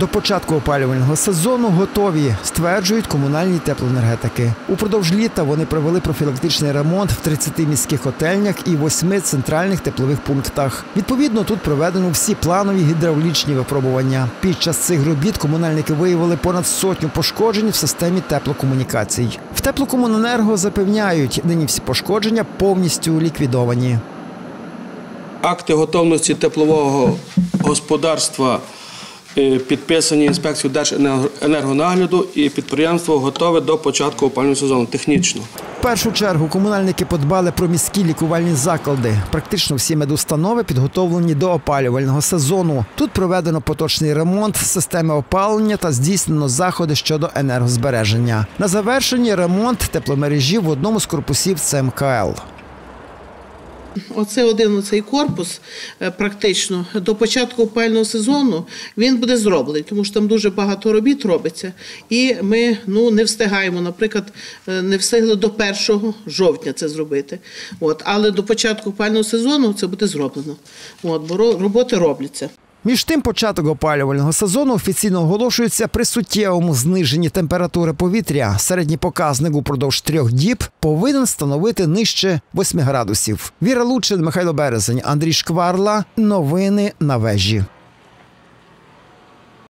До початку опалювального сезону готові, стверджують комунальні теплоенергетики. Упродовж літа вони провели профілактичний ремонт в 30 міських котельнях і 8 центральних теплових пунктах. Відповідно, тут проведено всі планові гідравлічні випробування. Під час цих робіт комунальники виявили понад сотню пошкоджень в системі теплокомунікацій. В теплокомуненерго запевняють, нині всі пошкодження повністю ліквідовані. Акти готовності теплового господарства підписані інспекцією Держенергонагляду і підприємство готове до початку опалювального сезону технічно. В першу чергу комунальники подбали про міські лікувальні заклади. Практично всі медустанови підготовлені до опалювального сезону. Тут проведено поточний ремонт системи опалення та здійснено заходи щодо енергозбереження. На завершенні ремонт тепломережі в одному з корпусів ЦМКЛ. Оце один оцей корпус, е, практично до початку опального сезону він буде зроблений, тому що там дуже багато робіт робиться, і ми ну не встигаємо. Наприклад, е, не встигли до 1 жовтня це зробити. От, але до початку опального сезону це буде зроблено. От, бо роботи робляться. Між тим, початок опалювального сезону офіційно оголошується при суттєвому зниженні температури повітря. Середній показник упродовж трьох діб повинен становити нижче 8 градусів. Віра Лучин, Михайло Березень, Андрій Шкварла. Новини на вежі.